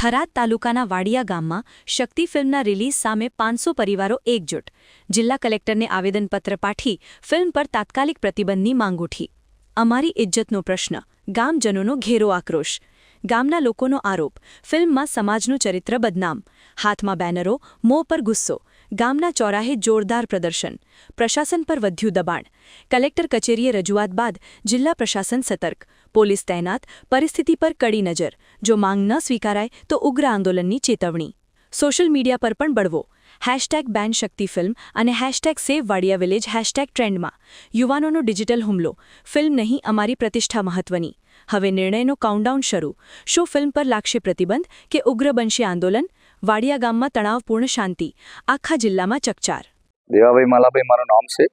થરાદ તાલુકાના વાડિયા ગામમાં શક્તિ ફિલ્મના રિલીઝ સામે પાંચસો પરિવારો એકજૂટ. જિલ્લા કલેક્ટરને આવેદનપત્ર પાઠી ફિલ્મ પર તાત્કાલિક પ્રતિબંધની માંગ ઉઠી. અમારી ઇજ્જતનો પ્રશ્ન, ગામજનોનો ઘેરો આક્રોશ. ગામના લોકોનો આરોપ, ફિલ્મમાં સમાજનું ચરિત્ર બદનામ. હાથમાં બેનરો, મોં પર ગુસ્સો. ગામના ચોરાહે જોરદાર પ્રદર્શન, પ્રશાસન પર વધ્યું દબાણ. કલેક્ટર કચેરીએ રજૂઆત બાદ જિલ્લા પ્રશાસન સતર્ક. પોલીસ તૈનાત, પરિસ્થિતિ પર કડી નજર. જો માંગ ન સ્વીકારાય, તો ઉગ્ર આંદોલનની ચેતવણી. સોશિયલ મીડિયા પર પણ બળવો. હેશટેગ બેન શક્તિ ફિલ્મ અને hashtag save Wadia village hashtag ટ્રેન્ડમાં. યુવાનોનો ડિજિટલ હુમલો. ફિલ્મ નહીં, અમારી પ્રતિષ્ઠા મહત્વની. હવે નિર્ણયનો કાઉન્ટડાઉન શરૂ. શું ફિલ્મ પર લાગશે પ્રતિબંધ કે ઉગ્ર બનશે આંદોલન? વાડિયા ગામમાં તણાવપૂર્ણ શાંતિ. આખા જિલ્લામાં ચકચાર. દેવાભાઈ માલાભાઈ, મારું નામ છે.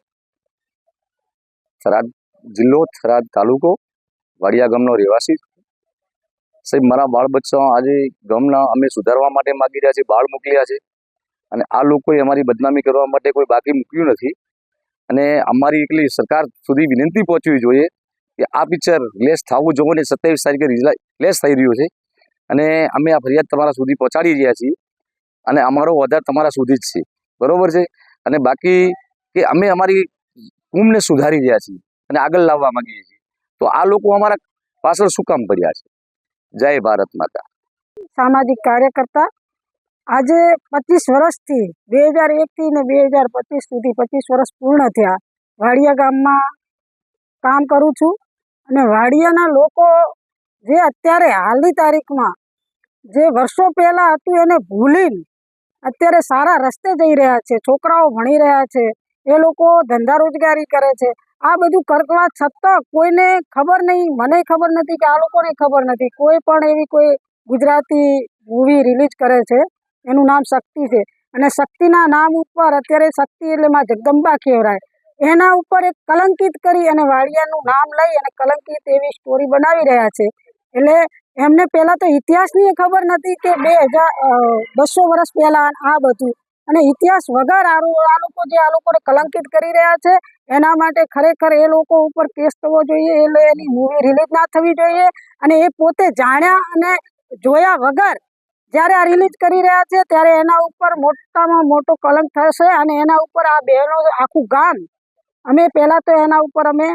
થરાદ જિલ્લો, થરાદ તાલુકો, વાડિયા ગામનો રહેવાસી સાહેબ, મારા બાળ બચ્ચા આજે ગામના અમે સુધારવા માટે માગી રહ્યા છે બાળ મોકલ્યા છે. અને આ લોકોએ અમારી બદનામી કરવા માટે કોઈ બાકી મૂક્યું નથી. અને અમારી એટલી સરકાર સુધી વિનંતી પહોંચવી જોઈએ કે આ પિક્ચર લેસ થવું જોઈએ સત્યાવીસ તારીખે રિલેઝ થઈ રહ્યું છે. અને અમે આ ફરિયાદ તમારા સુધી પહોંચાડી રહ્યા છીએ અને અમારો વધાર તમારા સુધી જ છે. બરોબર છે? અને બાકી કે અમે અમારી કુંભને સુધારી રહ્યા છીએ અને આગળ લાવવા માંગીએ છીએ. તો આ લોકો અમારા પાછળ શું કામ કર્યા છે? જય ભારત માતા. સામાજિક કાર્યકર્તા આજે પચીસ વર્ષથી બે હજાર એકથી ને બે હજાર પચીસ સુધી પચીસ વર્ષ પૂર્ણ થયા. વાડિયા ગામમાં કામ કરું છું અને વાડિયાના લોકો જે અત્યારે હાલની તારીખમાં જે વર્ષો પહેલાં હતું એને ભૂલીને અત્યારે સારા રસ્તે જઈ રહ્યા છે, છોકરાઓ ભણી રહ્યા છે, એ લોકો ધંધા રોજગારી કરે છે. આ બધું કરવા છતાં કોઈને ખબર નહીં, મને ખબર નથી કે આ લોકોને ખબર નથી. કોઈ પણ એવી કોઈ ગુજરાતી મૂવી રિલીઝ કરે છે, એનું નામ શક્તિ છે. અને શક્તિના નામ ઉપર અત્યારે શક્તિ એટલે માં જગદંબા કહેવાય એના ઉપર એક કલંકિત કરી અને વાડિયાનું નામ લઈ અને કલંકિત એવી સ્ટોરી બનાવી રહ્યા છે. એટલે એમને પહેલાં તો ઇતિહાસની ખબર નથી કે બે હજાર બસો વર્ષ પહેલાં આ બધું. અને ઇતિહાસ વગર આ લોકો જે, આ લોકોને કલંકિત કરી રહ્યા છે, એના માટે ખરેખર એ લોકો ઉપર કેસ થવો જોઈએ, એ એની મૂવી રિલીઝ ના થવી જોઈએ. અને એ પોતે જાણ્યા અને જોયા વગર જ્યારે આ રિલીઝ કરી રહ્યા છે, ત્યારે એના ઉપર મોટામાં મોટો કલંક થશે અને એના ઉપર આ બહેનો, આખું ગામ, અમે પહેલાં તો એના ઉપર અમે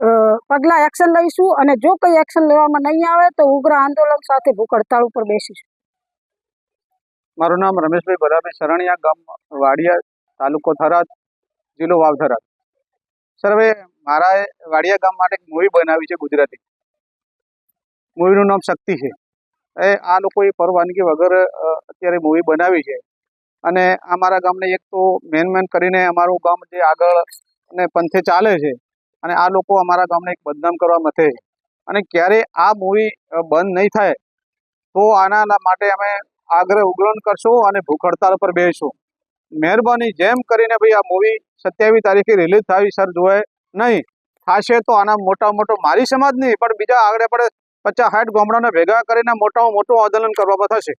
પગલાં એક્શન લઈશું અને જો કંઈ એક્શન લેવામાં નહીં આવે તો ઉગ્ર આંદોલન સાથે ભૂખ હડતાળ ઉપર બેસીશું. મારું નામ રમેશભાઈ ભરાભાઈ સરણિયા ગામ વાડિયા તાલુકો થરાદ, જિલ્લો વાવ થરાદ સર હવે મારા વાડિયા ગામ માટે એક મૂવી બનાવી છે ગુજરાતી. મૂવીનું નામ શક્તિ છે. એ આ લોકોએ પરવાનગી વગર અત્યારે મૂવી બનાવી છે. અને અમારા ગામને એક તો મેન મેન કરીને અમારું ગામ જે આગળ અને પંથે ચાલે છે અને આ લોકો અમારા ગામને એક બદનામ કરવા મથે અને ક્યારે આ મૂવી બંધ નહીં થાય, તો આના માટે અમે આગ્રહ ઉગ્રહણ કરશું અને ભૂખ હડતાલ પર બેસશો મહેરબાની જેમ કરીને ભાઈ આ મૂવી સત્યાવીસ તારીખે રિલીઝ થાય, સર, જોવે નહીં. થશે તો આના મોટા મોટો મારી સમાજ નહીં, પણ બીજા આગળ પડે પચાસ સાઠ ગામડાને ભેગા કરીને મોટામાં મોટું આંદોલન કરવામાં થશે.